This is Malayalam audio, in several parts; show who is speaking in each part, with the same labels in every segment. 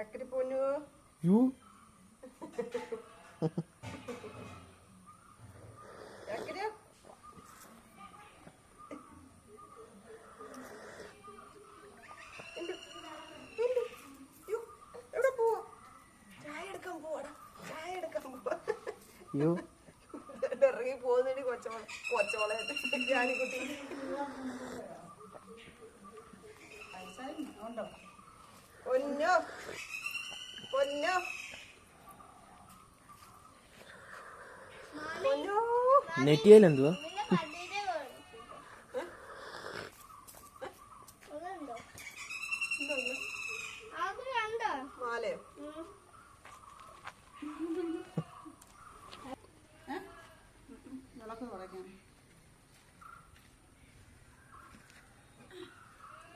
Speaker 1: ചക്കരി പൊന്നു
Speaker 2: യു യു
Speaker 1: ഇറങ്ങി പോകുന്നതിന് കൊച്ചോളെ കൊച്ചോളെ. ഉണ്ടോ? പൊന്നോ. പൊന്നോ. പൊന്നോ.
Speaker 2: നെറ്റിയൽ എന്തുവാ?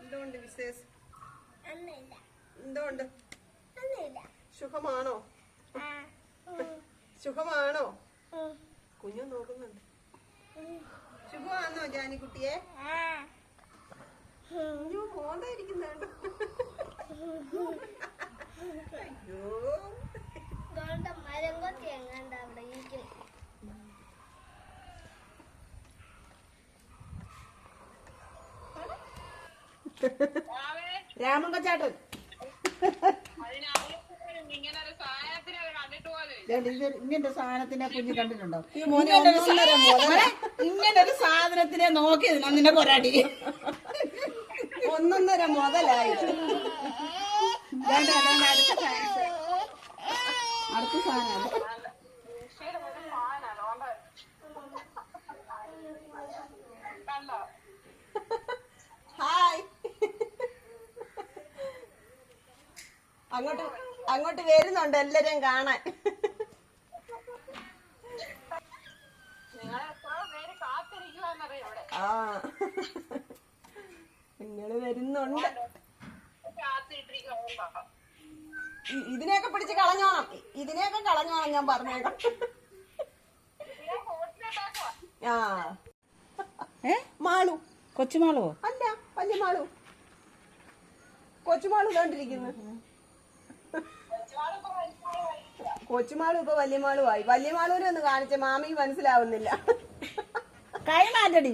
Speaker 1: എന്തുകൊണ്ട് വിശേഷം? എന്തുകൊണ്ട്? സുഖമാണോ? സുഖമാണോ? കുഞ്ഞു നോക്കുന്നുണ്ട്. സുഖമാണോ ജാനിക്കുട്ടിയെ? അയ്യോ
Speaker 3: മരം കൊത്തി എങ്ങാണ്ട് അവിടെ ഇരിക്കുന്നു
Speaker 1: രാമൻ കൊച്ചാട്ടൻ.
Speaker 4: ഇങ്ങനത്തെ സാധനത്തിനെ കുഞ്ഞു കണ്ടിട്ടുണ്ടോ? ഇങ്ങനൊരു സാധനത്തിനെ നോക്കിയതിനാ നിന്നെ കൊരാടി.
Speaker 1: ഒന്നൊന്നര
Speaker 4: സാധനം. അടുത്ത സാധനം
Speaker 1: ഹായ്. അങ്ങോട്ട്. അങ്ങോട്ട് വരുന്നുണ്ട് എല്ലാരെയും കാണാൻ. ആ. നിങ്ങൾ വരുന്നുണ്ട്. ഇതിനെയൊക്കെ പിടിച്ച് കളഞ്ഞോണം. ഇതിനെയൊക്കെ കളഞ്ഞോണം ഞാൻ പറഞ്ഞേക്കാം. ആ.
Speaker 4: ഏ?
Speaker 1: മാളു.
Speaker 4: കൊച്ചുമാളുവോ?
Speaker 1: അല്ല വലിയ മാളു കൊച്ചുമാളു കണ്ടിരിക്കുന്നു കൊച്ചുമാളു ഇപ്പൊ വല്യമാളും ആയി. വല്യമാളൂരും ഒന്ന് കാണിച്ച മാമിക്ക് മനസ്സിലാവുന്നില്ല.
Speaker 4: കൈ മാറ്റടി.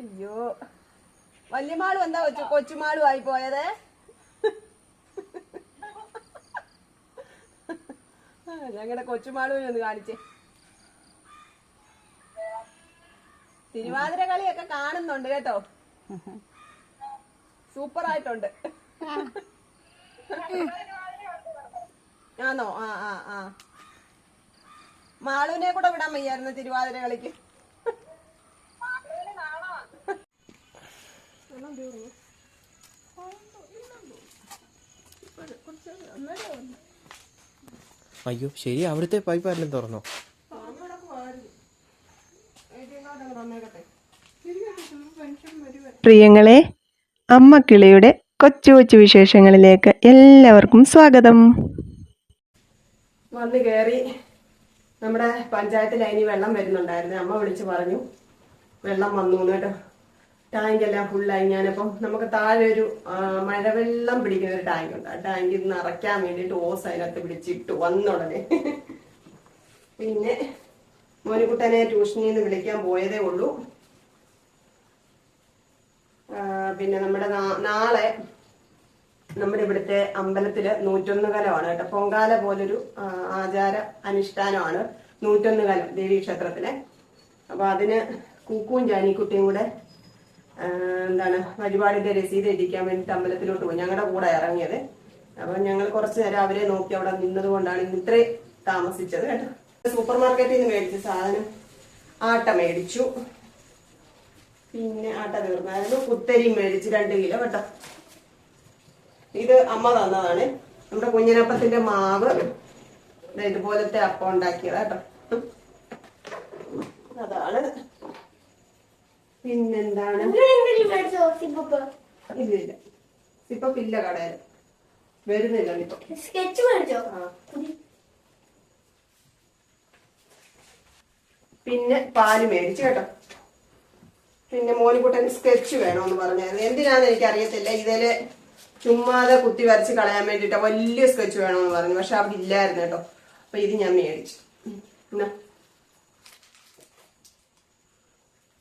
Speaker 1: അയ്യോ. വല്യമാളും മാളു എന്താ കൊച്ചു കൊച്ചുമാളും ആയി പോയത്? ഞങ്ങളുടെ കൊച്ചുമാളുവിനെ ഒന്ന് കാണിച്ചേ. തിരുവാതിര കളിയൊക്കെ കാണുന്നുണ്ട് കേട്ടോ. സൂപ്പർ ആയിട്ടുണ്ട് ആണോ ആ ആ ആ. മാളുവിനെ കൂടെ വിടാൻ വയ്യായിരുന്നു തിരുവാതിര കളിക്ക്.
Speaker 2: അയ്യോ ശരി അവിടുത്തെ പൈപ്പ് ആരെങ്കിലും തുറന്നോ?
Speaker 5: പ്രിയങ്ങളെ അമ്മ കിളിയുടെ കൊച്ചു കൊച്ചു വിശേഷങ്ങളിലേക്ക് എല്ലാവർക്കും സ്വാഗതം.
Speaker 1: വന്ന് കയറി നമ്മുടെ പഞ്ചായത്തിൽ അതിന് വെള്ളം വരുന്നുണ്ടായിരുന്നു. അമ്മ വിളിച്ചു പറഞ്ഞു വെള്ളം വന്നു കേട്ടോ. ടാങ്ക് എല്ലാം ഫുള്ളായി ഞാനിപ്പം നമുക്ക് താഴെ ഒരു മഴവെള്ളം പിടിക്കുന്ന ഒരു ടാങ്ക് ഉണ്ട്. ആ ടാങ്കിൽ നിറയ്ക്കാൻ വേണ്ടിയിട്ട് ഓസ് അതിനകത്ത് പിടിച്ചിട്ട് വന്നുടനെ പിന്നെ മോനിക്കുട്ടനെ ട്യൂഷനിൽ നിന്ന് വിളിക്കാൻ പോയതേ ഉള്ളൂ. പിന്നെ നമ്മുടെ നാളെ നമ്മുടെ ഇവിടുത്തെ അമ്പലത്തിൽ നൂറ്റൊന്ന് കലമാണ് കേട്ടോ. പൊങ്കാല പോലൊരു ആചാര അനുഷ്ഠാനമാണ് നൂറ്റൊന്ന് കലം ദേവീ ക്ഷേത്രത്തിലെ. അപ്പൊ അതിന് കൂക്കും ജാനിക്കുട്ടിയും കൂടെ എന്താണ് വഴിപാടിന്റെ രസീത് ഇരിക്കാൻ വേണ്ടിട്ട് അമ്പലത്തിലോട്ട് പോയി. ഞങ്ങളുടെ കൂടെ ഇറങ്ങിയത്. അപ്പൊ ഞങ്ങൾ കുറച്ചു നേരം അവരെ നോക്കി അവിടെ നിന്നത് കൊണ്ടാണ് ഇന്ന് ഇത്രയും താമസിച്ചത് കേട്ടോ. സൂപ്പർ മാർക്കറ്റിൽ നിന്ന് മേടിച്ച സാധനം ആട്ട മേടിച്ചു. പിന്നെ ആട്ട തീർന്നായിരുന്നു കുത്തരി മേടിച്ച് രണ്ട് കിലോ കേട്ടോ. ഇത് അമ്മ തന്നതാണ്. നമ്മുടെ കുഞ്ഞിനപ്പത്തിന്റെ മാവ്. ഇതുപോലത്തെ അപ്പം ഉണ്ടാക്കിയതാ കേട്ടോ. അതാണ്. പിന്നെന്താണ്? ഇല്ലില്ല ഇപ്പൊ ഇല്ല കടയിൽ. വരുന്നില്ല ഇപ്പൊ.
Speaker 3: സ്കെച്ച് മേടിച്ചോ.
Speaker 1: പിന്നെ പാൽ മേടിച്ചു കേട്ടോ. പിന്നെ മോനിക്കുട്ടൻ സ്കെച്ച് വേണമെന്ന് പറഞ്ഞായിരുന്നു എന്തിനാന്ന് എനിക്ക് അറിയത്തില്ല ഇതിൽ ചുമ്മാതെ കുത്തി വരച്ച് കളയാൻ വേണ്ടിട്ട് വലിയ സ്കെച്ച് വേണമെന്ന് പറഞ്ഞു. പക്ഷെ അവിടെ ഇല്ലായിരുന്നു കേട്ടോ. അപ്പൊ ഇത് ഞാൻ മേടിച്ചു. എന്നാ.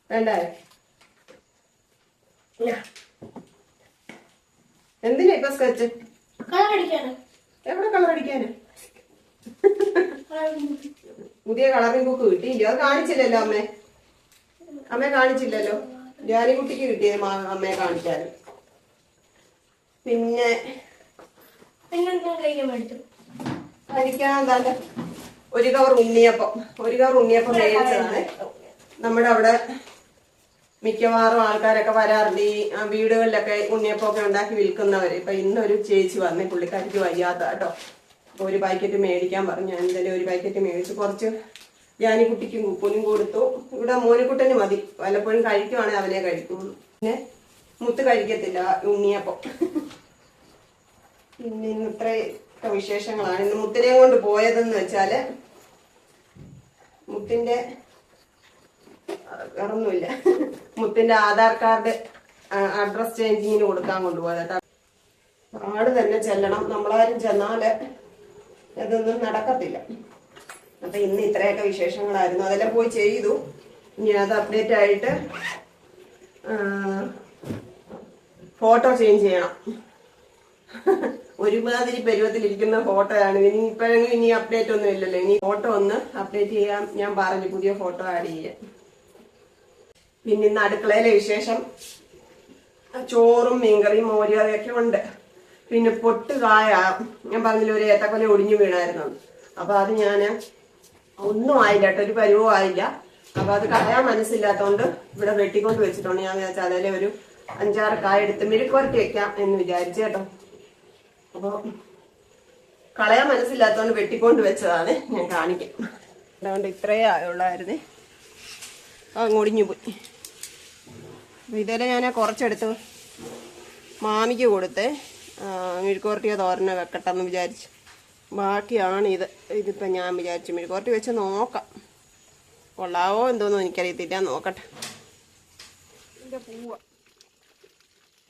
Speaker 1: വേണ്ടേ? എന്തിനാ ഇപ്പൊ സ്കെച്ച്?
Speaker 3: കളർ
Speaker 1: എവിടെ കളർ അടിക്കാന്? പുതിയ കളറിംഗ് ബുക്ക് കിട്ടിയില്ല? അത് കാണിച്ചില്ലല്ലോ അമ്മേ. അമ്മയെ കാണിച്ചില്ലല്ലോ. ജാനിക്കുട്ടിക്ക് കിട്ടിയത് അമ്മയെ കാണിച്ചാലും പിന്നെ
Speaker 3: കഴിക്കാൻ
Speaker 1: എന്താണ്ട്? ഒരു കവർ ഉണ്ണിയപ്പം. ഒരു കവർ ഉണ്ണിയപ്പം മേടിച്ചതാണ്. നമ്മുടെ അവിടെ മിക്കവാറും ആൾക്കാരൊക്കെ വരാറുണ്ട്. ഈ വീടുകളിലൊക്കെ ഉണ്ണിയപ്പമൊക്കെ ഉണ്ടാക്കി വിൽക്കുന്നവര്. ഇപ്പൊ ഇന്നൊരു ചേച്ചി വന്നേ പുള്ളിക്കാരിക്ക് വയ്യാത്ത കേട്ടോ. ഒരു പാക്കറ്റ് മേടിക്കാൻ പറഞ്ഞു. ഞാൻ എന്തായാലും ഒരു പാക്കറ്റ് മേടിച്ച്. കുറച്ച് ജാനിക്കുട്ടിക്കും കുപ്പനും കൊടുത്തു. ഇവിടെ മോനിക്കുട്ടന് മതി. വല്ലപ്പോഴും കഴിക്കുവാണെങ്കിൽ അവനെ കഴിക്കുള്ളൂ. പിന്നെ മുത്ത് കഴിക്കത്തില്ല ഉണ്ണിയപ്പം. പിന്നെ ഇന്ന് ഇത്രയൊക്കെ വിശേഷങ്ങളാണ്. ഇന്ന് മുത്തിനെ കൊണ്ട് പോയതെന്ന് വെച്ചാൽ മുത്തിന്റെ വേറൊന്നുമില്ല. മുത്തിന്റെ ആധാർ കാർഡ് അഡ്രസ് ചേഞ്ചിങ്ങിന് കൊടുക്കാൻ കൊണ്ടുപോയത്. ആട് തന്നെ ചെല്ലണം. നമ്മളാരും ചെന്നാൽ ഇതൊന്നും നടക്കത്തില്ല. അപ്പൊ ഇന്ന് ഇത്രയൊക്കെ വിശേഷങ്ങളായിരുന്നു. അതെല്ലാം പോയി ചെയ്തു. ഇനി അത് അപ്ഡേറ്റ് ആയിട്ട് ഫോട്ടോ ചേഞ്ച് ചെയ്യണം. ഒരുമാതിരി പരുവത്തിലിരിക്കുന്ന ആണ്. ഇനി ഇപ്പോഴെങ്കിലും ഇനി അപ്ഡേറ്റ് ഒന്നും ഇല്ലല്ലോ. ഇനി ഫോട്ടോ ഒന്ന് അപ്ഡേറ്റ് ചെയ്യാൻ ഞാൻ പറഞ്ഞു പുതിയ ഫോട്ടോ ആഡ് ചെയ്യാൻ. പിന്നെ ഇന്ന് അടുക്കളയിലെ വിശേഷം. ചോറും മീൻകറിയും മോരും അതൊക്കെ ഉണ്ട്. പിന്നെ പൊട്ടുകായ ഞാൻ പറഞ്ഞില്ല ഒരു ഏത്തക്കൊല ഒടിഞ്ഞു വീണായിരുന്നു. അപ്പൊ അത് ഞാൻ ഒന്നും ആയില്ല കേട്ടോ ഒരു പരിവും ആയില്ല. അപ്പൊ അത് കളയാൻ മനസ്സില്ലാത്തോണ്ട് ഇവിടെ വെട്ടിക്കൊണ്ട് വെച്ചിട്ടുണ്ട്. ഞാൻ വിചാരിച്ചാൽ അതിലെ ഒരു അഞ്ചാറ് കായ എടുത്ത് മെഴുക്കുവരട്ടി വെക്കാം എന്ന് വിചാരിച്ചു കേട്ടോ. അപ്പൊ കളയാൻ മനസ്സില്ലാത്തോണ്ട് വെട്ടിക്കൊണ്ട് വെച്ചതാണ്. ഞാൻ കാണിക്കാം. അതുകൊണ്ട് ഇത്രയേ ആയുള്ളായിരുന്നേ. അത് ഒടിഞ്ഞു പോയി. ഇതുവരെ ഞാൻ ഞാൻ കുറച്ചെടുത്ത് മാമിക്ക് കൊടുത്തേ. മെഴുക്കുവരട്ടിയോ തോരനോ വെക്കട്ടെന്ന് വിചാരിച്ചു. ബാക്കിയാണ് ഇത്. ഇതിപ്പോൾ ഞാൻ വിചാരിച്ചു മെഴുക്കുവരട്ടി വെച്ച് നോക്കാം. കൊള്ളാവോ എന്തോന്നും എനിക്കറിയത്തില്ല. നോക്കട്ടെ.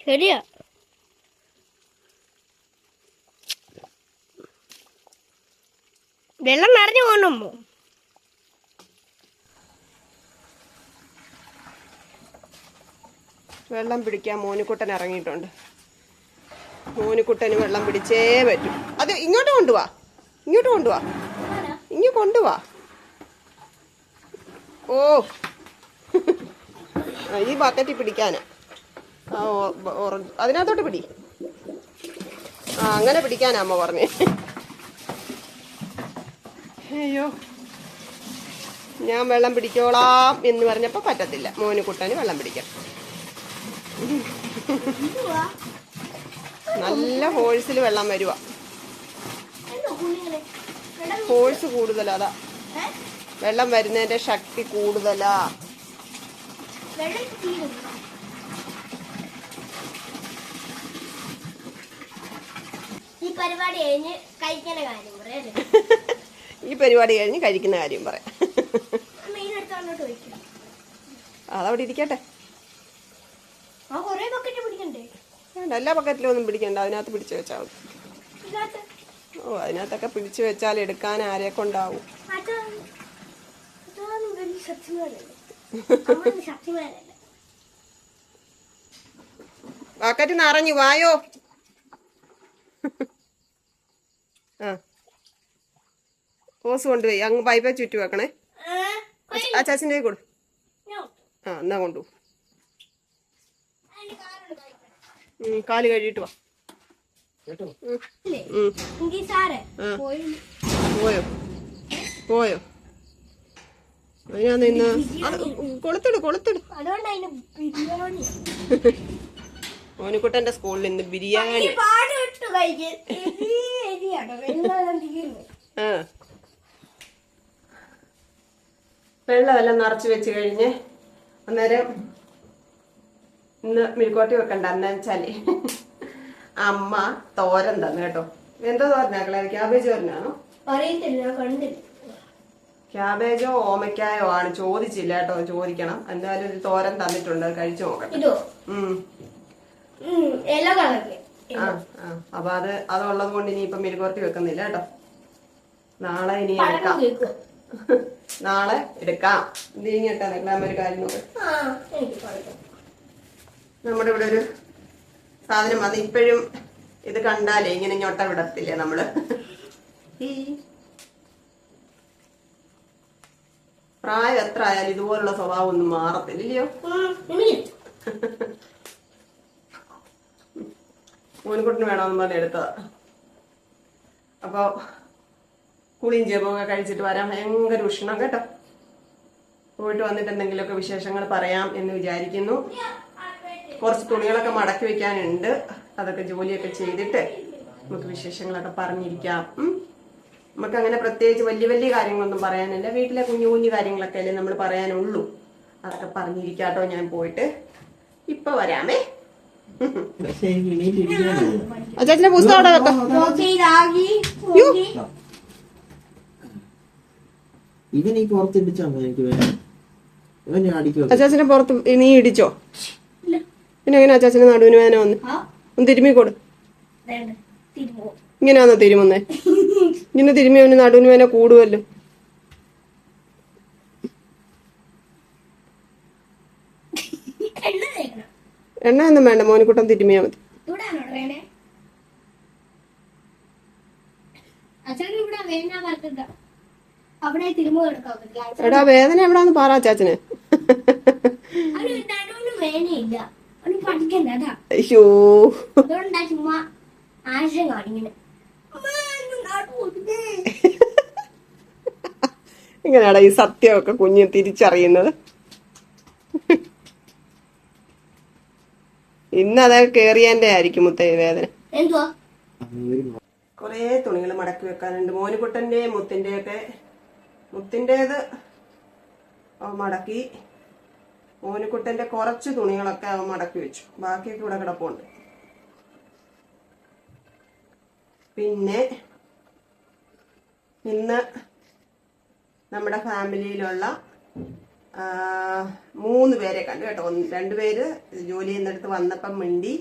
Speaker 3: ശരിയാ. വെള്ളം നിറഞ്ഞു പോകണമോ
Speaker 1: വെള്ളം പിടിക്കാൻ മോനിക്കുട്ടൻ ഇറങ്ങിയിട്ടുണ്ട്. മോനിക്കുട്ടന് വെള്ളം പിടിച്ചേ പറ്റും. അത് ഇങ്ങോട്ട് കൊണ്ടുവാ. ഇങ്ങോട്ട് കൊണ്ടുവാ. ഇങ്ങ് കൊണ്ടുവാ. ഓ. ഈ ബക്കറ്റിൽ പിടിക്കാനാ. ആ ഓറഞ്ച്. അതിനകത്തോട്ട് പിടി. ആ അങ്ങനെ പിടിക്കാനാ അമ്മ പറഞ്ഞേ. അയ്യോ. ഞാൻ വെള്ളം പിടിക്കോളാം എന്ന് പറഞ്ഞപ്പോൾ പറ്റത്തില്ല. മോനുകുട്ടന് വെള്ളം പിടിക്കാം. നല്ല ഫോഴ്സിൽ വെള്ളം വരുക ഫോഴ്സ് കൂടുതലാ അതാ. വെള്ളം വരുന്നതിന്റെ ശക്തി കൂടുതലാ.
Speaker 3: ഈ പരിപാടി കഴിഞ്ഞ് കഴിക്കുന്ന കാര്യം പറയല്ലേ
Speaker 1: ഈ പരിപാടി കഴിഞ്ഞ് കഴിക്കുന്ന കാര്യം പറയാം. അതവിടെ ഇരിക്കട്ടെ.
Speaker 3: ആ കൊറേ ബക്കറ്റ് പിടിക്കണ്ടേ?
Speaker 1: വേണ്ട എല്ലാ ബക്കറ്റിലും ഒന്നും പിടിക്കണ്ട അതിനകത്ത് പിടിച്ചു വെച്ചാൽ മതി ഓ അതിനകത്തൊക്കെ പിടിച്ചു വെച്ചാൽ എടുക്കാൻ ആരെ കൊണ്ടാവും ബക്കറ്റ് നിറഞ്ഞു വായോ ആ ഓസ് കൊണ്ടുപോയി അങ്ങ് പൈപ്പ ചുറ്റി വെക്കണേ ആ ചാച്ചിന്റെ കൊടു ആ എന്നാ കൊണ്ടു കാൽ കഴുകിട്ട് വാ.
Speaker 3: പോയി
Speaker 1: പോയോ? ഇന്ന് അത് കൊളുത്തിട് കൊളുത്തിട്. മോനിക്കുട്ടന്റെ സ്കൂളിൽ ഇന്ന് ബിരിയാണി. വെള്ളമെല്ലാം നിറച്ച് വെച്ച് കഴിഞ്ഞ് അന്നേരം ഇന്ന് മിഴുക്കോട്ടി വെക്കണ്ട എന്താ വെച്ചാൽ. അമ്മ തോരൻ തന്നു കേട്ടോ. എന്താ തോരനാക്കളെ ക്യാബേജ് തോരനാണോ?
Speaker 3: അറിയത്തില്ല ഞാൻ കണ്ടില്ല.
Speaker 1: ക്യാബേജോ ഓമയ്ക്കായോ ആണ്? ചോദിച്ചില്ല കേട്ടോ ചോദിക്കണം. എന്തായാലും ഒരു തോരൻ തന്നിട്ടുണ്ട് കഴിച്ചു നോക്കട്ടെ. ആ ആ. അപ്പൊ അത് അതുള്ളത് കൊണ്ട് ഇനി ഇപ്പൊ മെരുകുവർത്തി വെക്കുന്നില്ല കേട്ടോ. നാളെ ഇനി എടുക്കാം. നാളെ എടുക്കാം. നീങ്ങിട്ടാ നിങ്ങളമ്മ ഒരു കാര്യം നോക്കാം. നമ്മുടെ ഇവിടെ ഒരു സാധനം അത് ഇപ്പോഴും ഇത് കണ്ടാലേ ഇങ്ങനെ ഞൊട്ട വിടത്തില്ലേ നമ്മൾ? ഈ പ്രായം എത്ര ആയാലും ഇതുപോലുള്ള സ്വഭാവം ഒന്നും
Speaker 3: മാറത്തില്ലയോ
Speaker 1: മോൻകുട്ടിന് വേണമെന്ന് പറഞ്ഞ് എടുത്തതാ. അപ്പൊ കുളിയും ജപമൊക്കെ കഴിച്ചിട്ട് വരാൻ ഭയങ്കര ഉഷ്ണം കേട്ടോ. പോയിട്ട് വന്നിട്ട് എന്തെങ്കിലുമൊക്കെ വിശേഷങ്ങൾ പറയാം എന്ന് വിചാരിക്കുന്നു. കുറച്ച് തുണികളൊക്കെ മടക്കി വെക്കാനുണ്ട്. അതൊക്കെ ജോലിയൊക്കെ ചെയ്തിട്ട് നമുക്ക് വിശേഷങ്ങളൊക്കെ പറഞ്ഞിരിക്കാം. നമുക്ക് അങ്ങനെ പ്രത്യേകിച്ച് വലിയ വലിയ കാര്യങ്ങളൊന്നും പറയാനില്ല. വീട്ടിലെ കുഞ്ഞു കുഞ്ഞു കാര്യങ്ങളൊക്കെ അല്ലേ നമ്മൾ പറയാനുള്ളൂ. അതൊക്കെ പറഞ്ഞിരിക്കാട്ടോ ഞാൻ പോയിട്ട്. ഇപ്പൊ വരാമേ. അച്ചാച്ചന്റെ പുസ്തകം അവിടെ വെക്കാം.
Speaker 2: എനിക്ക് ഞാൻ അടിക്കും
Speaker 1: അച്ചാച്ചനെ പുറത്ത് നീ ഇടിച്ചോ? പിന്നെ എങ്ങനെ അച്ചാച്ചന് നടുവിന് വേദന വന്ന്? ഒന്ന് തിരുമ്മി കൊടു. ഇങ്ങനെയാണോ തിരുമുന്നേ? ഇങ്ങനെ തിരുമ്മി അവന് നടുവിന് വേദന കൂടുമല്ലോ
Speaker 3: എണ്ണ
Speaker 1: ഒന്നും വേണ്ട മോനിക്കുട്ടം തിരുമ്മിയാ മതി. എടാ വേദന എവിടാന്ന് പറ
Speaker 3: ചാച്ചന് വേദനയില്ല.
Speaker 1: ഇങ്ങനെയാടാ ഈ സത്യമൊക്കെ കുഞ്ഞ് തിരിച്ചറിയുന്നത്? ഇന്നത് കേറിയതിന്റെ ആയിരിക്കും മുത്തേ വേദന.
Speaker 3: കൊറേ
Speaker 1: കുറേ തുണികൾ മടക്കി വെക്കാനുണ്ട്. മോനുകുട്ടന്റെ മുത്തിന്റെ ഒക്കെ മുത്തിന്റെത് മടക്കി. മോനുകുട്ടന്റെ കുറച്ച് തുണികളൊക്കെ അവൻ മടക്കി വെച്ചു. ബാക്കിയൊക്കെ ഇവിടെ കിടപ്പുണ്ട്. പിന്നെ ഇന്ന് നമ്മുടെ ഫാമിലിയിലുള്ള മൂന്ന് പേരെ കണ്ടു കേട്ടോ. രണ്ടുപേര് ജോലി ചെയ്യുന്നിടത്ത് വന്നപ്പം മിണ്ടി.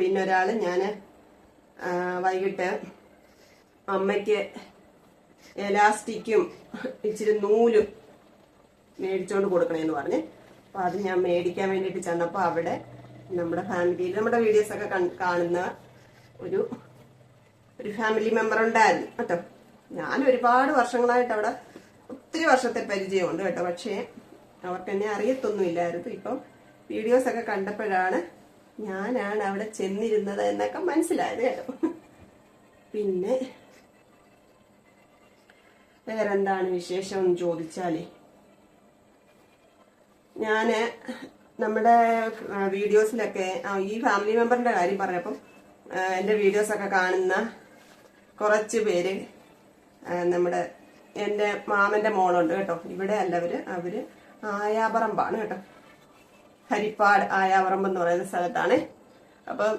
Speaker 1: പിന്നെ ഒരാൾ ഞാൻ വൈകിട്ട് അമ്മയ്ക്ക് എലാസ്റ്റിക്കും ഇച്ചിരി നൂലും മേടിച്ചോണ്ട് കൊടുക്കണേന്ന് പറഞ്ഞ്. അപ്പൊ അത് ഞാൻ മേടിക്കാൻ വേണ്ടിയിട്ട് ചെന്നപ്പോൾ അവിടെ നമ്മുടെ ഫാമിലിയിൽ നമ്മുടെ വീഡിയോസ് ഒക്കെ കാണുന്ന ഒരു ഒരു ഫാമിലി മെമ്പർ ഉണ്ടായിരുന്നു കേട്ടോ. ഞാൻ ഒരുപാട് വർഷങ്ങളായിട്ട് അവിടെ ഒത്തിരി വർഷത്തെ പരിചയമുണ്ട് കേട്ടോ. പക്ഷേ അവർക്ക് എന്നെ അറിയത്തൊന്നുമില്ലായിരുന്നു. ഇപ്പം വീഡിയോസ് ഒക്കെ കണ്ടപ്പോഴാണ് ഞാനാണ് അവിടെ ചെന്നിരുന്നത് എന്നൊക്കെ മനസ്സിലായത് കേട്ടോ. പിന്നെ വേറെന്താണ് വിശേഷം ചോദിച്ചാലേ? ഞാൻ നമ്മുടെ വീഡിയോസിലൊക്കെ ഈ ഫാമിലി മെമ്പറിന്റെ കാര്യം പറഞ്ഞപ്പം എന്റെ എന്റെ വീഡിയോസ് ഒക്കെ കാണുന്ന കുറച്ച് പേര് നമ്മുടെ എന്റെ മാമന്റെ മോളുണ്ട് കേട്ടോ. ഇവിടെ അല്ലവര് അവർ ആയാപറമ്പാണ് കേട്ടോ. ഹരിപ്പാട് ആയാപറമ്പ് എന്ന് പറയുന്ന സ്ഥലത്താണ്. അപ്പം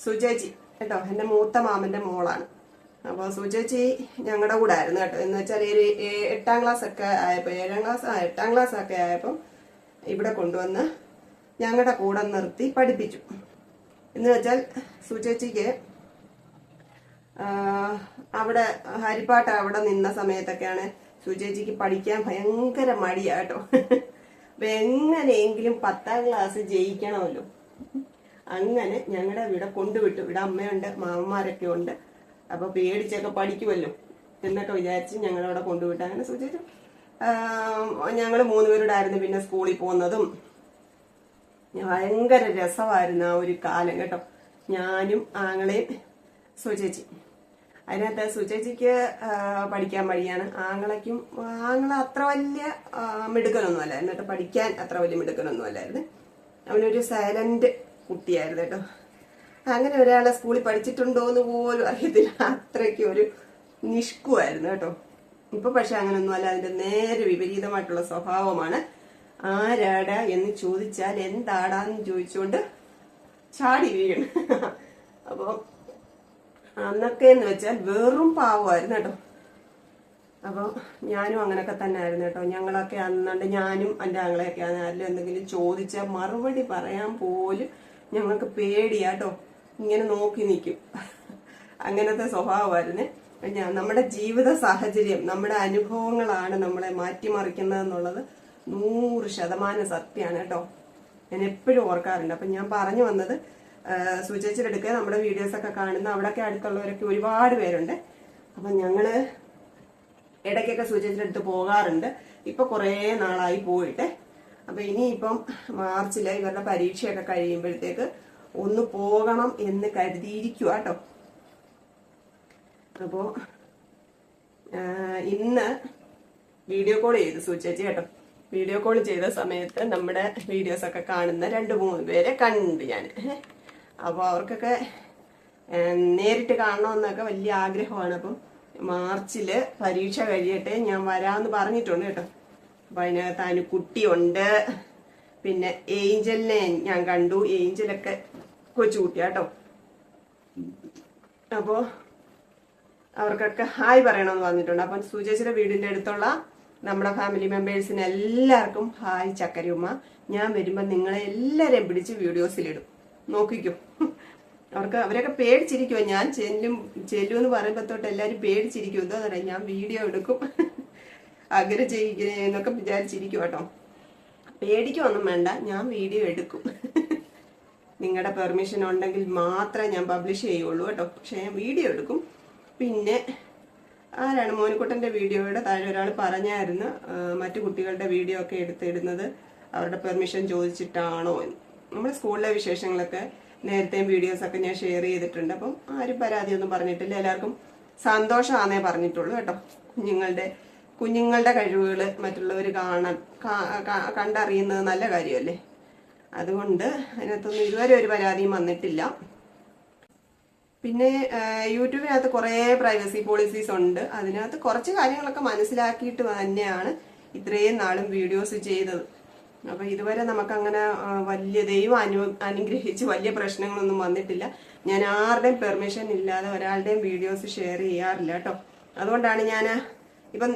Speaker 1: സുചേച്ചി കേട്ടോ എന്റെ മൂത്ത മാമന്റെ മോളാണ്. അപ്പോൾ സുചേച്ചി ഞങ്ങളുടെ കൂടെ ആയിരുന്നു കേട്ടോ. എന്ന് വെച്ചാൽ ഒരു എട്ടാം ക്ലാസ് ഒക്കെ ആയപ്പോൾ ഏഴാം ക്ലാസ് എട്ടാം ക്ലാസ് ഒക്കെ ആയപ്പം ഇവിടെ കൊണ്ടുവന്ന് ഞങ്ങളുടെ കൂടെ നിർത്തി പഠിപ്പിച്ചു. എന്ന് വെച്ചാൽ സുചേച്ചിക്ക് അവിടെ ഹരിപ്പാട്ട് അവിടെ നിന്ന സമയത്തൊക്കെയാണ് സുചേച്ചിക്ക് പഠിക്കാൻ ഭയങ്കര മടിയാട്ടോ. അപ്പൊ എങ്ങനെയെങ്കിലും പത്താം ക്ലാസ് ജയിക്കണമല്ലോ. അങ്ങനെ ഞങ്ങളുടെ ഇവിടെ കൊണ്ടുവിട്ടു. ഇവിടെ അമ്മയുണ്ട് മാമന്മാരൊക്കെ ഉണ്ട്. അപ്പൊ പേടിച്ചൊക്കെ പഠിക്കുമല്ലോ. എന്നൊക്കെ വിചാരിച്ച് ഞങ്ങളവിടെ കൊണ്ടുവിട്ടു. അങ്ങനെ സൂചിച്ചു ഞങ്ങൾ മൂന്നുപേരുടെ പേരുടായിരുന്നു പിന്നെ സ്കൂളിൽ പോകുന്നതും. ഭയങ്കര രസമായിരുന്നു ആ ഒരു കാലം കേട്ടോ. ഞാനും ആങ്ങളെയും സുചേച്ചി. അതിനകത്ത് സുചേച്ചിക്ക് പഠിക്കാൻ വഴിയാണ് ആങ്ങളയ്ക്കും ആങ്ങള അത്ര വലിയ മിടുക്കനൊന്നും അല്ല. എന്നിട്ട് പഠിക്കാൻ അത്ര വലിയ മിടുക്കനൊന്നും അല്ലായിരുന്നു. അവനൊരു സൈലന്റ് കുട്ടിയായിരുന്നു കേട്ടോ. അങ്ങനെ ഒരാളെ സ്കൂളിൽ പഠിച്ചിട്ടുണ്ടോ എന്ന് പോലും അറിയത്തില്ല. അത്രയ്ക്ക് ഒരു നിഷ്കുവായിരുന്നു കേട്ടോ. ഇപ്പൊ പക്ഷെ അങ്ങനൊന്നും അല്ല അതിന്റെ നേരെ വിപരീതമായിട്ടുള്ള സ്വഭാവമാണ്. ആരാടാ എന്ന് ചോദിച്ചാൽ എന്താടാന്ന് ചോദിച്ചുകൊണ്ട് ചാടി വീഴണം അപ്പൊ അന്നൊക്കെ എന്ന് വെച്ചാൽ വെറും പാവമായിരുന്നു കേട്ടോ. അപ്പോൾ ഞാനും അങ്ങനെയൊക്കെ തന്നെ ആയിരുന്നു കേട്ടോ. ഞങ്ങളൊക്കെ അന്നുണ്ട് ഞാനും എന്റെ ആങ്ങളെയൊക്കെ ആരെങ്കിലും എന്തെങ്കിലും ചോദിച്ചാൽ മറുപടി പറയാൻ പോലും ഞങ്ങൾക്ക് പേടിയാട്ടോ ഇങ്ങനെ നോക്കി നിൽക്കും. അങ്ങനത്തെ സ്വഭാവമായിരുന്നേ. നമ്മുടെ ജീവിത സാഹചര്യം നമ്മുടെ അനുഭവങ്ങളാണ് നമ്മളെ മാറ്റിമറിക്കുന്നത് എന്നുള്ളത് നൂറ് ശതമാനം സത്യമാണ് കേട്ടോ. ഞാൻ എപ്പോഴും ഓർക്കാറുണ്ട്. അപ്പം ഞാൻ പറഞ്ഞു വന്നത് സുചേച്ചിലെടുക്കുക നമ്മുടെ വീഡിയോസ് ഒക്കെ കാണുന്ന അവിടെയൊക്കെ അടുത്തുള്ളവരൊക്കെ ഒരുപാട് പേരുണ്ട്. അപ്പം ഞങ്ങൾ ഇടയ്ക്കൊക്കെ സൂചിച്ചിന്റെ അടുത്ത് പോകാറുണ്ട്. ഇപ്പൊ കുറേ നാളായി പോയിട്ട്. അപ്പൊ ഇനിയിപ്പം മാർച്ചിൽ ഇവരുടെ പരീക്ഷയൊക്കെ കഴിയുമ്പോഴത്തേക്ക് ഒന്ന് പോകണം എന്ന് കരുതിയിരിക്കുക കേട്ടോ. അപ്പോ ആ, ഇന്ന് വീഡിയോ കോൾ ചെയ്ത് സൂചേച്ചി കേട്ടോ. വീഡിയോ കോൾ ചെയ്ത സമയത്ത് നമ്മുടെ വീഡിയോസ് ഒക്കെ കാണുന്ന രണ്ട് മൂന്ന് പേരെ കണ്ടു ഞാൻ അപ്പോൾ അവർക്കൊക്കെ നേരിട്ട് കാണണമെന്നൊക്കെ വലിയ ആഗ്രഹമാണ്. അപ്പം മാർച്ചിൽ പരീക്ഷ കഴിയട്ടെ ഞാൻ വരാമെന്ന് പറഞ്ഞിട്ടുണ്ട് കേട്ടോ. അപ്പൊ അതിനകത്ത് അനുക്കുട്ടിയുണ്ട് പിന്നെ ഏഞ്ചലിനെ ഞാൻ കണ്ടു. ഏഞ്ചലൊക്കെ കൊച്ചുകുട്ടിയാട്ടോ അപ്പോ അവർക്കൊക്കെ ഹായ് പറയണമെന്ന് പറഞ്ഞിട്ടുണ്ട്. അപ്പം സുജേച്ചിയുടെ വീടിന്റെ അടുത്തുള്ള നമ്മുടെ ഫാമിലി മെമ്പേഴ്സിന് എല്ലാവർക്കും ഹായ് ചക്കരയുമ്മ. ഞാൻ വരുമ്പോൾ നിങ്ങളെ എല്ലാവരെയും പിടിച്ച് വീഡിയോസിലിടും നോക്കിക്കോ. അവർക്ക് അവരൊക്കെ പേടിച്ചിരിക്കുമോ ഞാൻ ചെല്ലും ചെല്ലും എന്ന് പറയുമ്പോൾ തൊട്ട് എല്ലാവരും പേടിച്ചിരിക്കും എന്താ പറയുക ഞാൻ വീഡിയോ എടുക്കും. അങ്ങനെ ചെയ്യിക്കണേ എന്നൊക്കെ വിചാരിച്ചിരിക്കും കേട്ടോ പേടിക്കൊന്നും വേണ്ട ഞാൻ വീഡിയോ എടുക്കും. നിങ്ങളുടെ പെർമിഷൻ ഉണ്ടെങ്കിൽ മാത്രമേ ഞാൻ പബ്ലിഷ് ചെയ്യുള്ളൂ കേട്ടോ പക്ഷെ ഞാൻ വീഡിയോ എടുക്കും. പിന്നെ ആരാണ് മോനിക്കുട്ടന്റെ വീഡിയോയുടെ താഴെ ഒരാൾ പറഞ്ഞായിരുന്നു മറ്റു കുട്ടികളുടെ വീഡിയോ ഒക്കെ എടുത്തിടുന്നത് അവരുടെ പെർമിഷൻ ചോദിച്ചിട്ടാണോ എന്ന്. നമ്മുടെ സ്കൂളിലെ വിശേഷങ്ങളൊക്കെ നേരത്തെയും വീഡിയോസൊക്കെ ഞാൻ ഷെയർ ചെയ്തിട്ടുണ്ട്. അപ്പം ആരും പരാതിയൊന്നും പറഞ്ഞിട്ടില്ല. എല്ലാവർക്കും സന്തോഷമാണെന്നേ പറഞ്ഞിട്ടുള്ളൂ കേട്ടോ. കുഞ്ഞുങ്ങളുടെ കുഞ്ഞുങ്ങളുടെ കഴിവുകൾ മറ്റുള്ളവർ കാണാൻ കണ്ടറിയുന്നത് നല്ല കാര്യമല്ലേ? അതുകൊണ്ട് അതിനകത്തൊന്നും ഇതുവരെ ഒരു പരാതിയും വന്നിട്ടില്ല. പിന്നെ യൂട്യൂബിനകത്ത് കുറേ പ്രൈവസി പോളിസീസ് ഉണ്ട്. അതിനകത്ത് കുറച്ച് കാര്യങ്ങളൊക്കെ മനസ്സിലാക്കിയിട്ട് തന്നെയാണ് ഇത്രയും നാളും വീഡിയോസ് ചെയ്തത്. അപ്പൊ ഇതുവരെ നമുക്കങ്ങനെ വലിയ ദൈവം അനു അനുഗ്രഹിച്ച് വലിയ പ്രശ്നങ്ങളൊന്നും വന്നിട്ടില്ല. ഞാൻ ആരുടെയും പെർമിഷൻ ഇല്ലാതെ ഒരാളുടെയും വീഡിയോസ് ഷെയർ ചെയ്യാറില്ല കേട്ടോ. അതുകൊണ്ടാണ് ഞാൻ ഇപ്പം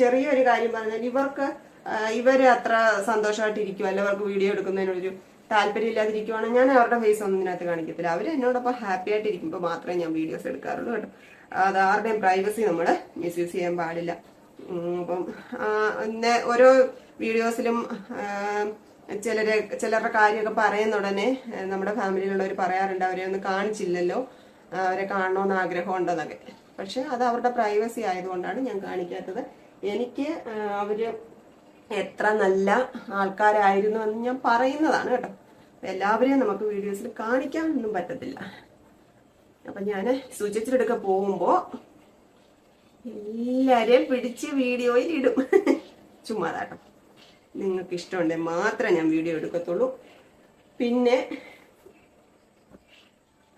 Speaker 1: ചെറിയൊരു കാര്യം പറഞ്ഞാൽ ഇവർക്ക് ഇവർ അത്ര സന്തോഷമായിട്ടിരിക്കും അല്ല അവർക്ക് വീഡിയോ എടുക്കുന്നതിനൊരു താല്പര്യം ഇല്ലാതിരിക്കുവാണെങ്കിൽ ഞാൻ അവരുടെ ഫേസ് ഒന്നും ഇതിനകത്ത് കാണിക്കത്തില്ല. അവർ എന്നോടൊപ്പം ഹാപ്പി ആയിട്ട് ഇരിക്കുമ്പോൾ മാത്രമേ ഞാൻ വീഡിയോസ് എടുക്കാറുള്ളൂ കേട്ടോ. അത് ആരുടെയും പ്രൈവസി നമ്മൾ മിസ്യൂസ് ചെയ്യാൻ പാടില്ല. അപ്പം ഓരോ വീഡിയോസിലും ചിലരെ ചിലരുടെ കാര്യമൊക്കെ പറയുന്ന ഉടനെ നമ്മുടെ ഫാമിലിയിലുള്ളവർ പറയാറുണ്ട് അവരെ ഒന്ന് കാണിച്ചില്ലല്ലോ. അവരെ കാണണമെന്ന് ആഗ്രഹം ഉണ്ടെന്നൊക്കെ പക്ഷെ അത് അവരുടെ പ്രൈവസി ആയതുകൊണ്ടാണ് ഞാൻ കാണിക്കാത്തത്. എനിക്ക് അവർ എത്ര നല്ല ആൾക്കാരായിരുന്നു എന്ന് ഞാൻ പറയുന്നതാണ് കേട്ടോ. എല്ലാവരെയും നമുക്ക് വീഡിയോസിൽ കാണിക്കാനൊന്നും പറ്റത്തില്ല. അപ്പൊ ഞാൻ സൂചിച്ചിലെടുക്ക പോകുമ്പോ എല്ലാരെയും പിടിച്ച് വീഡിയോയിൽ ഇടും. ചുമ്മാതാട്ടോ. നിങ്ങൾക്ക് ഇഷ്ടമുണ്ടെങ്കിൽ മാത്രമേ ഞാൻ വീഡിയോ എടുക്കത്തുള്ളൂ. പിന്നെ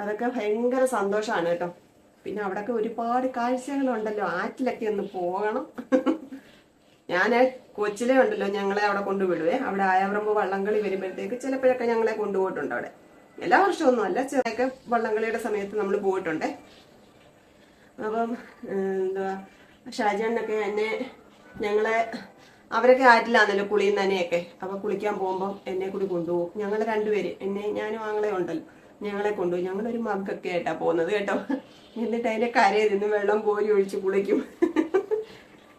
Speaker 1: അതൊക്കെ ഭയങ്കര സന്തോഷമാണ് കേട്ടോ. പിന്നെ അവിടെയൊക്കെ ഒരുപാട് കാഴ്ചകളുണ്ടല്ലോ. ആറ്റിലൊക്കെ ഒന്ന് പോകണം. ഞാൻ കൊച്ചിലെ ഉണ്ടല്ലോ ഞങ്ങളെ അവിടെ കൊണ്ടുവിടുവേ. അവിടെ ആയാവറമ്പ് വള്ളംകളി വരുമ്പോഴത്തേക്ക് ചിലപ്പോഴൊക്കെ ഞങ്ങളെ കൊണ്ടുപോയിട്ടുണ്ട് അവിടെ. എല്ലാ വർഷമൊന്നും അല്ല ചെറിയൊക്കെ വള്ളംകളിയുടെ സമയത്ത് നമ്മൾ പോയിട്ടുണ്ട്. അപ്പം എന്താ ഷാജാനൊക്കെ എന്നെ ഞങ്ങളെ അവരൊക്കെ ആറ്റിലാണല്ലോ കുളിയും തന്നെയൊക്കെ അപ്പൊ കുളിക്കാൻ പോകുമ്പോൾ എന്നെ കൂടി കൊണ്ടുപോകും. ഞങ്ങൾ രണ്ടുപേര് എന്നെ ഞാനും ആങ്ങളെ ഉണ്ടല്ലോ ഞങ്ങളെ കൊണ്ടുപോയി ഞങ്ങളൊരു മഗ്ഗൊക്കെ ആയിട്ടാ പോകുന്നത് കേട്ടോ. എന്നിട്ട് അതിന്റെ കരയിൽ നിന്ന് വെള്ളം കോരി ഒഴിച്ച് കുളിക്കും.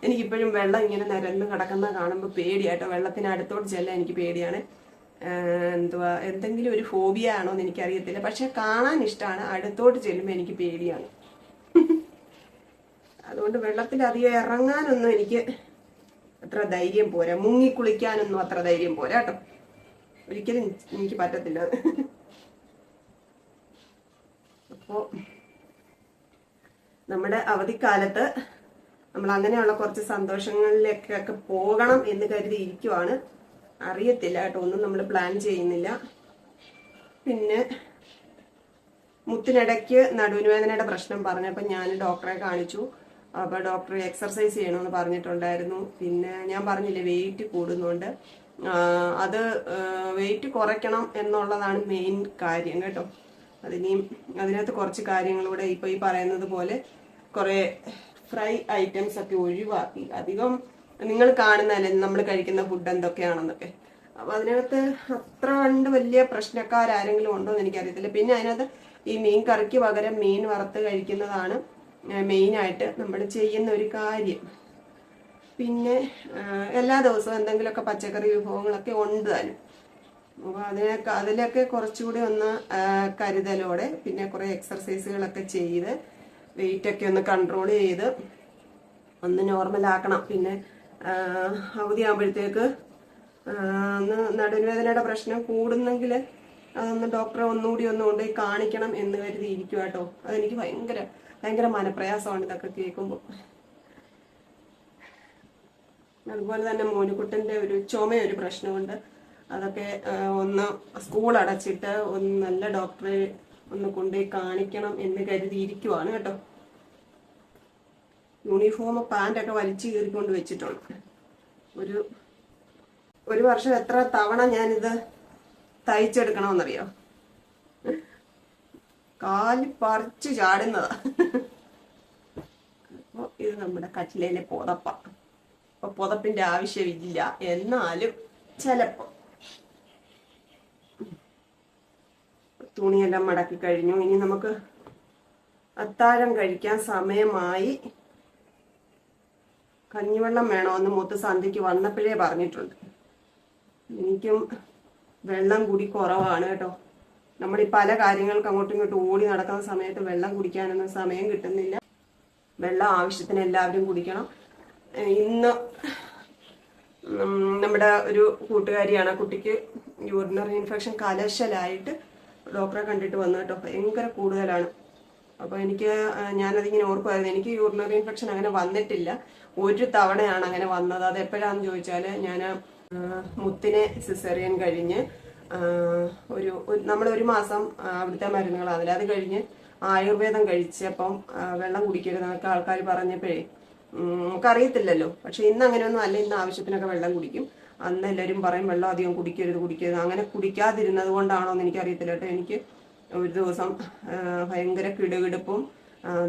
Speaker 1: എനിക്കിപ്പോഴും വെള്ളം ഇങ്ങനെ നിരന്ന് കിടക്കുന്ന കാണുമ്പോൾ പേടിയാട്ടോ. വെള്ളത്തിനടുത്തോട്ട് ചെല്ലാൻ എനിക്ക് പേടിയാണ്. എന്തുവാ എന്തെങ്കിലും ഒരു ഫോബിയ ആണോ എന്ന് എനിക്കറിയത്തില്ല. പക്ഷെ കാണാൻ ഇഷ്ടമാണ് അടുത്തോട്ട് ചെല്ലുമ്പോൾ എനിക്ക് പേടിയാണ്. അതുകൊണ്ട് വെള്ളത്തിൽ അധികം ഇറങ്ങാനൊന്നും എനിക്ക് അത്ര ധൈര്യം പോരാ. മുങ്ങി കുളിക്കാനൊന്നും അത്ര ധൈര്യം പോരാ കേട്ടോ. ഒരിക്കലും എനിക്ക് പറ്റത്തില്ല. അപ്പോ നമ്മുടെ അവധിക്കാലത്ത് നമ്മൾ അങ്ങനെയുള്ള കുറച്ച് സന്തോഷങ്ങളിലേക്കൊക്കെ പോകണം എന്ന് കരുതി ഇരിക്കുവാണ് അറിയത്തില്ല കേട്ടോ ഒന്നും നമ്മൾ പ്ലാൻ ചെയ്യുന്നില്ല. പിന്നെ മുത്തിനിടയ്ക്ക് നടുവിന് വേദനയുടെ പ്രശ്നം പറഞ്ഞപ്പോൾ ഞാൻ ഡോക്ടറെ കാണിച്ചു. അപ്പോൾ ഡോക്ടർ എക്സർസൈസ് ചെയ്യണമെന്ന് പറഞ്ഞിട്ടുണ്ടായിരുന്നു. പിന്നെ ഞാൻ പറഞ്ഞില്ലേ വെയിറ്റ് കൂടുന്നുണ്ട്. അത് വെയിറ്റ് കുറയ്ക്കണം എന്നുള്ളതാണ് മെയിൻ കാര്യം കേട്ടോ. അതിനെയും അതിനകത്ത് കുറച്ച് കാര്യങ്ങളൂടെ ഇപ്പോൾ ഈ പറയുന്നത് പോലെ കുറേ ഫ്രൈ ഐറ്റംസ് ഒക്കെ ഒഴിവാക്കി. അധികം നിങ്ങൾ കാണുന്നതല്ലേ നമ്മൾ കഴിക്കുന്ന ഫുഡ് എന്തൊക്കെയാണെന്നൊക്കെ. അപ്പൊ അതിനകത്ത് അത്ര കണ്ട് വലിയ പ്രശ്നക്കാരെങ്കിലും ഉണ്ടോ എന്ന് എനിക്കറിയത്തില്ല. പിന്നെ അതിനകത്ത് ഈ മീൻ കറിക്ക് പകരം മീൻ വറുത്ത് കഴിക്കുന്നതാണ് മെയിനായിട്ട് നമ്മൾ ചെയ്യുന്ന ഒരു കാര്യം. പിന്നെ എല്ലാ ദിവസവും എന്തെങ്കിലുമൊക്കെ പച്ചക്കറി വിഭവങ്ങളൊക്കെ ഉണ്ട് തന്നെ അപ്പോൾ അതിനൊക്കെ അതിലൊക്കെ കുറച്ചുകൂടി ഒന്ന് കരുതലോടെ പിന്നെ കുറേ എക്സർസൈസുകളൊക്കെ ചെയ്ത് വെയിറ്റ് ഒക്കെ ഒന്ന് കൺട്രോൾ ചെയ്ത് ഒന്ന് നോർമൽ ആക്കണം. പിന്നെ അവധിയാകുമ്പോഴത്തേക്ക് ഒന്ന് നടുവേദനയുടെ പ്രശ്നം കൂടുന്നെങ്കിൽ അതൊന്ന് ഡോക്ടറെ ഒന്നുകൂടി ഒന്ന് കാണിക്കണം എന്ന് കരുതി ഇരിക്കുക കേട്ടോ അതെനിക്ക് ഭയങ്കര ഭയങ്കര മനപ്രയാസമാണ് ഇതൊക്കെ കേൾക്കുമ്പോൾ അതുപോലെ തന്നെ മോനുകുട്ടന്റെ ഒരു ചുമ ഒരു പ്രശ്നമുണ്ട്. അതൊക്കെ ഒന്ന് സ്കൂൾ അടച്ചിട്ട് ഒന്ന് നല്ല ഡോക്ടറെ ഒന്ന് കൊണ്ടുപോയി കാണിക്കണം എന്ന് കരുതിയിരിക്കുവാണ് കേട്ടോ. യൂണിഫോം പാന്റൊക്കെ വലിച്ചു കീറിക്കൊണ്ട് വെച്ചിട്ടുണ്ട്. ഒരു ഒരു വർഷം എത്ര തവണ ഞാനിത് തയ്ച്ചെടുക്കണമെന്നറിയോ? കാൽ പറിച്ചു ചാടുന്നതാ. അപ്പോൾ ഇത് നമ്മുടെ കട്ടിലേലെ പുതപ്പ. അപ്പൊ പുതപ്പിന്റെ ആവശ്യമില്ല. എന്നാലും ചിലപ്പോ തുണിയെല്ലാം മടക്കി കഴിഞ്ഞു. ഇനി നമുക്ക് അത്താഴം കഴിക്കാൻ സമയമായി. കഞ്ഞിവെള്ളം വേണമെന്ന് മൂത്ത് സന്ധ്യക്ക് വന്നപ്പോഴേ പറഞ്ഞിട്ടുണ്ട്. എനിക്കും വെള്ളം കൂടി കുറവാണ് കേട്ടോ. നമ്മൾ ഈ പല കാര്യങ്ങൾക്ക് അങ്ങോട്ടും ഇങ്ങോട്ടും ഓടി നടക്കുന്ന സമയത്ത് വെള്ളം കുടിക്കാനൊന്നും സമയം കിട്ടുന്നില്ല. വെള്ളം ആവശ്യത്തിന് എല്ലാവരും കുടിക്കണം. ഇന്ന് നമ്മുടെ ഒരു കൂട്ടുകാരിയാണ്. കുട്ടിക്ക് യൂറിനറി ഇൻഫെക്ഷൻ കലശലായിട്ട് ഡോക്ടറെ കണ്ടിട്ട് വന്നു കേട്ടോ. ഭയങ്കര കൂടുതലാണ്. അപ്പോൾ എനിക്ക് ഞാനതിങ്ങനെ ഓർക്കുമായിരുന്നു എനിക്ക് യൂറിനറി ഇൻഫെക്ഷൻ അങ്ങനെ വന്നിട്ടില്ല. ഒരു തവണയാണ് അങ്ങനെ വന്നത്. അത് എപ്പോഴാണെന്ന് ചോദിച്ചാൽ ഞാൻ മുത്തിനെ സിസേറിയൻ കഴിഞ്ഞ് ഒരു നമ്മൾ ഒരു മാസം അവിടുത്തെ മരുന്നുകളാണല്ലോ അത് കഴിഞ്ഞ് ആയുർവേദം കഴിച്ചപ്പം വെള്ളം കുടിക്കരുതെന്നൊക്കെ ആൾക്കാർ പറഞ്ഞപ്പോഴേ നമുക്കറിയത്തില്ലല്ലോ. പക്ഷെ ഇന്ന് അങ്ങനെയൊന്നും അല്ല. ഇന്ന് ആവശ്യത്തിനൊക്കെ വെള്ളം കുടിക്കും. അന്ന് എല്ലാവരും പറയും വെള്ളം അധികം കുടിക്കരുത് കുടിക്കരുത്. അങ്ങനെ കുടിക്കാതിരുന്നത് കൊണ്ടാണോ എന്ന് എനിക്കറിയത്തില്ല കേട്ടോ. എനിക്ക് ഒരു ദിവസം ഭയങ്കര കിടുകിടുപ്പും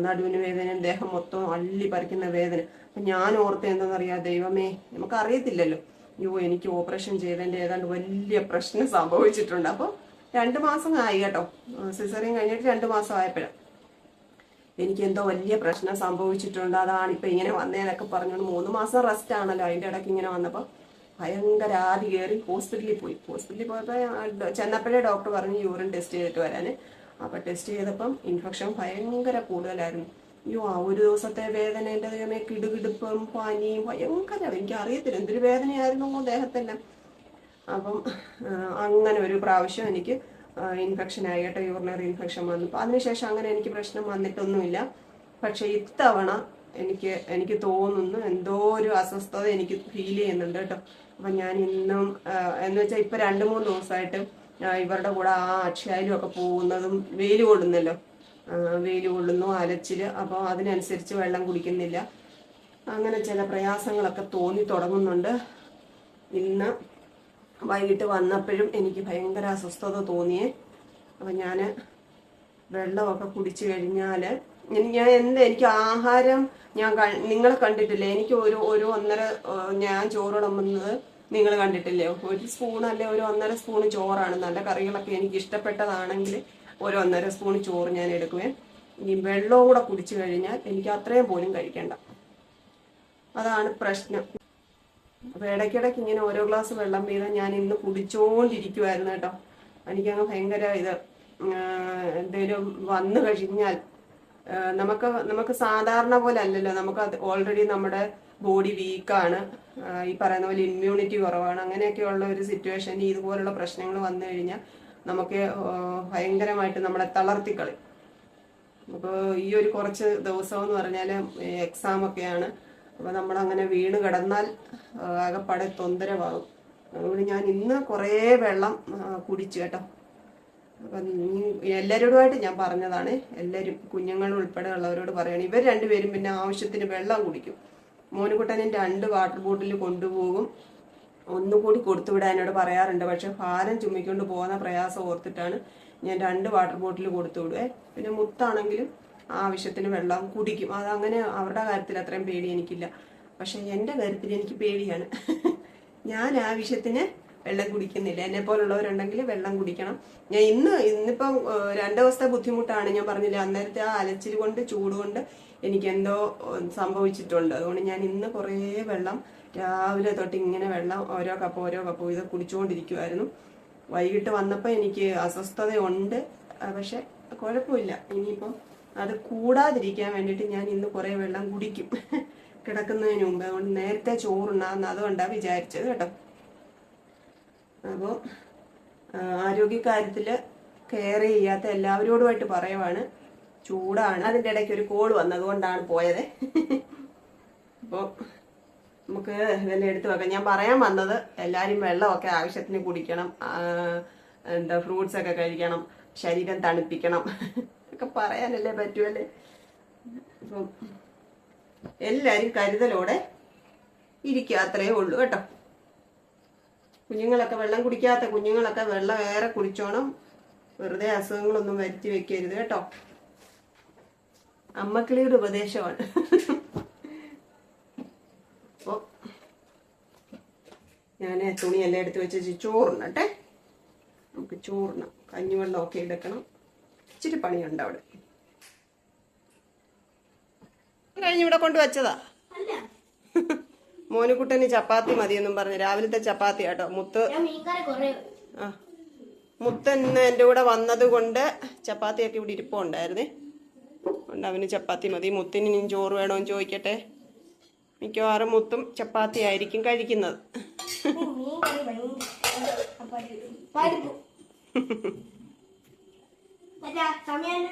Speaker 1: നടുവിന് വേദനയും ദേഹം മൊത്തം അള്ളി പറിക്കുന്ന വേദന. അപ്പൊ ഞാൻ ഓർത്ത് എന്താണെന്നറിയാ ദൈവമേ നമുക്ക് അറിയത്തില്ലല്ലോ അയ്യോ എനിക്ക് ഓപ്പറേഷൻ ചെയ്തതിന്റെ ഏതാണ്ട് വലിയ പ്രശ്നം സംഭവിച്ചിട്ടുണ്ട്. അപ്പോൾ രണ്ട് മാസം ആയി കേട്ടോ. സിസറിയും കഴിഞ്ഞിട്ട് രണ്ട് മാസം ആയപ്പോഴാണ് എനിക്ക് എന്തോ വലിയ പ്രശ്നം സംഭവിച്ചിട്ടുണ്ട്. അതാണ് ഇപ്പൊ ഇങ്ങനെ വന്നേന്നൊക്കെ പറഞ്ഞുകൊണ്ട് മൂന്ന് മാസം റെസ്റ്റ് ആണല്ലോ. അതിന്റെ ഇടയ്ക്ക് ഇങ്ങനെ വന്നപ്പോ ഭയങ്കര ആദ്യ കയറി ഹോസ്പിറ്റലിൽ പോയി ഹോസ്പിറ്റലിൽ പോയപ്പോൾ ചെന്നപ്പോഴേ ഡോക്ടർ പറഞ്ഞു യൂറിൻ ടെസ്റ്റ് ചെയ്തിട്ട് വരാന്. അപ്പൊ ടെസ്റ്റ് ചെയ്തപ്പം ഇൻഫെക്ഷൻ ഭയങ്കര കൂടുതലായിരുന്നു. അയ്യോ ആ ഒരു ദിവസത്തെ വേദന എന്റെ ദൈവമേ കിടുകിടുപ്പും പനിയും ഭയങ്കര എനിക്ക് അറിയത്തില്ല എന്തൊരു വേദനയായിരുന്നു ദേഹത്തെല്ലാം. അപ്പം അങ്ങനെ ഒരു പ്രാവശ്യം എനിക്ക് ഇൻഫെക്ഷൻ ആയിട്ടോ യൂറിനറി ഇൻഫെക്ഷൻ വന്നു. അപ്പം അതിനുശേഷം അങ്ങനെ എനിക്ക് പ്രശ്നം വന്നിട്ടൊന്നുമില്ല. പക്ഷേ ഇത്തവണ എനിക്ക് എനിക്ക് തോന്നുന്നു എന്തോ ഒരു അസ്വസ്ഥത എനിക്ക് ഫീൽ ചെയ്യുന്നുണ്ട് കേട്ടോ. അപ്പം ഞാൻ ഇന്നും എന്ന് വെച്ചാൽ ഇപ്പം രണ്ട് മൂന്ന് ദിവസമായിട്ട് ഇവരുടെ കൂടെ ആ അക്ഷയയിലും ഒക്കെ പോകുന്നതും വെയിൽ കൊള്ളുന്നല്ലോ. വെയിൽ കൊള്ളുന്നു അലച്ചിൽ. അപ്പോൾ അതിനനുസരിച്ച് വെള്ളം കുടിക്കുന്നില്ല. അങ്ങനെ ചില പ്രയാസങ്ങളൊക്കെ തോന്നി തുടങ്ങുന്നുണ്ട്. ഇന്ന് വൈകിട്ട് വന്നപ്പോഴും എനിക്ക് ഭയങ്കര അസ്വസ്ഥത തോന്നിയേ. അപ്പം ഞാൻ വെള്ളമൊക്കെ കുടിച്ചു കഴിഞ്ഞാൽ ഞാൻ എന്ത് എനിക്ക് ആഹാരം ഞാൻ നിങ്ങളെ കണ്ടിട്ടില്ലേ? എനിക്ക് ഒരു ഒരു ഒന്നര ഞാൻ ചോറ് ഉടമ്പുന്നത് നിങ്ങൾ കണ്ടിട്ടില്ലേ? ഒരു സ്പൂൺ അല്ലെ ഒരു ഒന്നര സ്പൂൺ ചോറാണ്. നല്ല കറികളൊക്കെ എനിക്ക് ഇഷ്ടപ്പെട്ടതാണെങ്കിൽ ഒരു ഒന്നര സ്പൂൺ ചോറ് ഞാൻ എടുക്കുവേ. ഇനി വെള്ളവും കൂടെ കുടിച്ചു കഴിഞ്ഞാൽ എനിക്ക് അത്രയും പോലും കഴിക്കണ്ട. അതാണ് പ്രശ്നം. അപ്പൊ ഇടയ്ക്കിടയ്ക്ക് ഇങ്ങനെ ഓരോ ഗ്ലാസ് വെള്ളം വീതം ഞാൻ ഇന്ന് കുടിച്ചോണ്ടിരിക്കുവായിരുന്നു കേട്ടോ. എനിക്കങ്ങ് ഭയങ്കര ഇത് എന്തേലും വന്നു കഴിഞ്ഞാൽ നമുക്ക് നമുക്ക് സാധാരണ പോലെ അല്ലല്ലോ. നമുക്ക് ഓൾറെഡി നമ്മുടെ ബോഡി വീക്കാണ് ഈ പറയുന്ന പോലെ ഇമ്മ്യൂണിറ്റി കുറവാണ്. അങ്ങനെയൊക്കെയുള്ള ഒരു സിറ്റുവേഷനിൽ ഇതുപോലുള്ള പ്രശ്നങ്ങൾ വന്നു കഴിഞ്ഞാൽ നമുക്ക് ഭയങ്കരമായിട്ട് നമ്മളെ തളർത്തിക്കളി അപ്പോൾ ഈ ഒരു കുറച്ച് ദിവസം എന്ന് പറഞ്ഞാൽ എക്സാം ഒക്കെയാണ്. അപ്പോൾ നമ്മൾ അങ്ങനെ വീണ് കിടന്നാൽ ആകെപ്പാടെ തൊന്തരവാകും. അതുകൊണ്ട് ഞാൻ ഇന്ന് കുറേ വെള്ളം കുടിച്ചു കേട്ടോ. അപ്പം എല്ലാവരോടുമായിട്ട് ഞാൻ പറഞ്ഞതാണ്. എല്ലാവരും കുഞ്ഞുങ്ങൾ ഉൾപ്പെടെ ഉള്ളവരോട് പറയണം. ഇവർ രണ്ടുപേരും പിന്നെ ആവശ്യത്തിന് വെള്ളം കുടിക്കും. മോനുകുട്ടനും രണ്ട് വാട്ടർ ബോട്ടിൽ കൊണ്ടുപോകും. ഒന്നുകൂടി കൊടുത്തുവിടാൻ എന്നോട് പറയാറുണ്ട്. പക്ഷെ ഭാരം ചുമ്മിക്കൊണ്ട് പോകുന്ന പ്രയാസം ഓർത്തിട്ടാണ് ഞാൻ രണ്ട് വാട്ടർ ബോട്ടിൽ കൊടുത്തു വിടുവേ പിന്നെ മുത്താണെങ്കിലും ആവശ്യത്തിന് വെള്ളം കുടിക്കും. അതങ്ങനെ അവരുടെ കാര്യത്തിൽ അത്രയും പേടി എനിക്കില്ല. പക്ഷെ എന്റെ കാര്യത്തിൽ എനിക്ക് പേടിയാണ്. ഞാൻ ആവശ്യത്തിന് വെള്ളം കുടിക്കുന്നില്ല. എന്നെ പോലുള്ളവരുണ്ടെങ്കിൽ വെള്ളം കുടിക്കണം. ഞാൻ ഇന്ന് ഇന്നിപ്പം രണ്ട് ദിവസത്തെ ബുദ്ധിമുട്ടാണ് ഞാൻ പറഞ്ഞില്ല. അന്നേരത്തെ ആ അലച്ചിൽ കൊണ്ട് ചൂട് കൊണ്ട് എനിക്ക് എന്തോ സംഭവിച്ചിട്ടുണ്ട്. അതുകൊണ്ട് ഞാൻ ഇന്ന് കുറേ വെള്ളം രാവിലെ തൊട്ട് ഇങ്ങനെ വെള്ളം ഓരോ കപ്പ് ഓരോ കപ്പ് ഇത് കുടിച്ചുകൊണ്ടിരിക്കുമായിരുന്നു വൈകിട്ട് വന്നപ്പോൾ എനിക്ക് അസ്വസ്ഥതയുണ്ട്. പക്ഷെ കുഴപ്പമില്ല. ഇനിയിപ്പം അത് കൂടാതിരിക്കാൻ വേണ്ടിയിട്ട് ഞാൻ ഇന്ന് കുറേ വെള്ളം കുടിക്കും. കിടക്കുന്നതിന് മുമ്പ്. അതുകൊണ്ട് നേരത്തെ ചോറുണ്ണാന്ന് അതുകൊണ്ടാണ് വിചാരിച്ചത് കേട്ടോ. അപ്പോൾ ആരോഗ്യകാര്യത്തിൽ കെയർ ചെയ്യാത്ത എല്ലാവരോടുമായിട്ട് പറയുവാണ്. ചൂടാണ്. അതിന്റെ ഇടയ്ക്ക് ഒരു കോൾ വന്നതുകൊണ്ടാണ് പോയത്. അപ്പോൾ നമുക്ക് ഇതെല്ലാം എടുത്തു വെക്കാം. ഞാൻ പറയാൻ വന്നത് എല്ലാവരും വെള്ളമൊക്കെ ആവശ്യത്തിന് കുടിക്കണം. എന്താ ഫ്രൂട്ട്സ് ഒക്കെ കഴിക്കണം. ശരീരം തണുപ്പിക്കണം. ഒക്കെ പറയാനല്ലേ പറ്റുമല്ലേ അപ്പം എല്ലാവരും കരുതലോടെ ഇരിക്കുക. അത്രയേ ഉള്ളൂ കേട്ടോ. കുഞ്ഞുങ്ങളൊക്കെ വെള്ളം കുടിക്കാത്ത കുഞ്ഞുങ്ങളൊക്കെ വെള്ളം ഏറെ കുടിച്ചോണം. വെറുതെ അസുഖങ്ങളൊന്നും വരുത്തി വെക്കരുത് കേട്ടോ. അമ്മക്കിളിയുടെ ഉപദേശമാണ്. അപ്പോൾ ഞാൻ തുണിയെല്ലാം എടുത്ത് വെച്ച് ചോറുണ്ണട്ടെ നമുക്ക് ചോറിന് കഞ്ഞിവെള്ളമൊക്കെ എടുക്കണം. ഇച്ചിരി പണിയുണ്ട് അവിടെ. കഴിഞ്ഞിവിടെ കൊണ്ടുവച്ചതാ? മോനുകുട്ടന് ചപ്പാത്തി മതിയെന്നും പറഞ്ഞു രാവിലത്തെ ചപ്പാത്തി കേട്ടോ. മുത്ത് ആ. മുത്ത് ഇന്ന് എന്റെ കൂടെ വന്നത് കൊണ്ട് ചപ്പാത്തിയൊക്കെ ഇവിടെ ഇരിപ്പുണ്ടായിരുന്നേ. അതുകൊണ്ട് അവന് ചപ്പാത്തി മതി. മുത്തിന് ഇനി ചോറ് വേണമെന്ന് ചോദിക്കട്ടെ. മിക്കവാറും മുത്തും ചപ്പാത്തി ആയിരിക്കും കഴിക്കുന്നത്.
Speaker 3: സമയം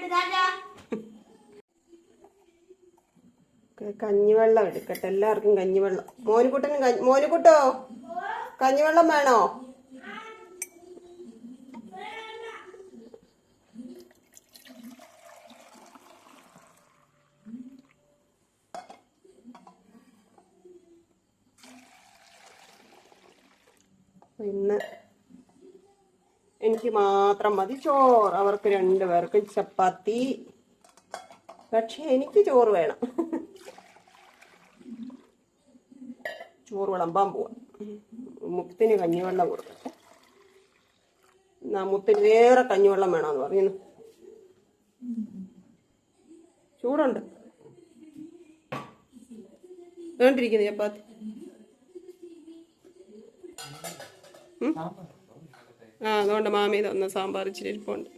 Speaker 1: കഞ്ഞിവെള്ളം എടുക്കട്ടെ. എല്ലാവർക്കും കഞ്ഞിവെള്ളം. മോനുകുട്ടനും മോനുകുട്ടോ? കഞ്ഞിവെള്ളം വേണോ? പിന്നെ എനിക്ക് മാത്രം മതി. ചോറ്. അവർക്ക് രണ്ടുപേർക്ക് ചപ്പാത്തി പക്ഷെ എനിക്ക് ചോറ് വേണം. ചോറ് വിളമ്പാൻ പോവാം. മുത്തിന് കഞ്ഞിവെള്ളം കൊടുക്കട്ടെ എന്നാ മുത്തിന് വേറെ കഞ്ഞിവെള്ളം വേണമെന്ന് പറയുന്നു ചൂടുണ്ട്. വേണ്ടിരിക്കുന്നു ചപ്പാത്തി? ആ അതുകൊണ്ട് മാമി തന്ന സാമ്പാർ ഇച്ചിരി ഇരിപ്പുണ്ട്.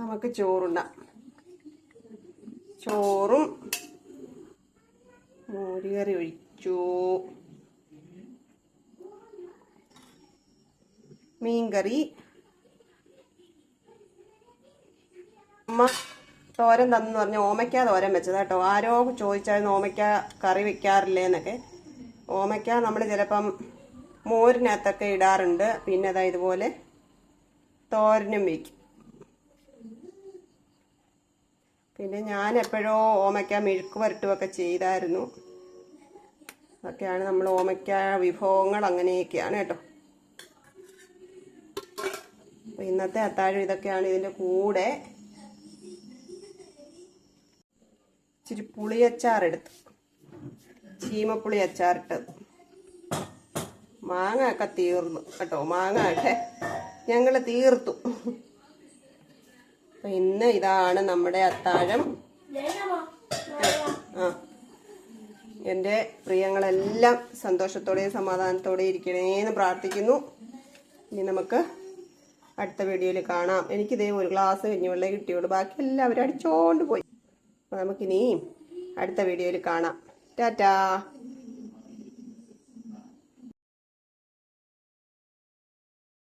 Speaker 1: നമുക്ക് ചോറുണ്ടാം ചോറും മോരുകറി ഒഴിച്ചു. മീൻകറി. അമ്മ തോരൻ തന്നെന്ന് പറഞ്ഞ ഓമയ്ക്ക തോരൻ വെച്ചത് കേട്ടോ. ആരോ ചോദിച്ചായിരുന്നു ഓമയ്ക്ക കറി വെക്കാറില്ലേ എന്നൊക്കെ ഓമയ്ക്ക നമ്മൾ ചിലപ്പം മോരിനകത്തൊക്കെ ഇടാറുണ്ട്. പിന്നെ അതാ ഇതുപോലെ തോരനും വയ്ക്കും പിന്നെ ഞാൻ എപ്പോഴോ ഓമയ്ക്ക മെഴുക്ക് വരട്ടുമൊക്കെ ചെയ്തായിരുന്നു. അതൊക്കെയാണ് നമ്മൾ ഓമയ്ക്ക വിഭവങ്ങൾ അങ്ങനെയൊക്കെയാണ് കേട്ടോ. അപ്പോൾ ഇന്നത്തെ അത്താഴം ഇതൊക്കെയാണ് ഇതിന്റെ കൂടെ. ഇച്ചിരി പുളിയച്ചാർ എടുത്തു ചീമപ്പുളി അച്ചാറിട്ടത്. മാങ്ങ ഒക്കെ തീർന്നു കേട്ടോ. മാങ്ങ ഒക്കെ ഞങ്ങൾ തീർത്തു. അപ്പൊ ഇന്ന് ഇതാണ് നമ്മുടെ അത്താഴം. ആ. എന്റെ പ്രിയങ്ങളെല്ലാം സന്തോഷത്തോടെയും സമാധാനത്തോടെയും ഇരിക്കണേന്ന് പ്രാർത്ഥിക്കുന്നു. ഇനി നമുക്ക് അടുത്ത വീഡിയോയിൽ കാണാം. എനിക്കിതേ ഒരു ഗ്ലാസ് കഞ്ഞിവെള്ളം കിട്ടിയുള്ളൂ ബാക്കി എല്ലാവരും അടിച്ചോണ്ട് പോയി. അപ്പോൾ നമുക്കിനി അടുത്ത വീഡിയോയിൽ കാണാം. ടാറ്റാ.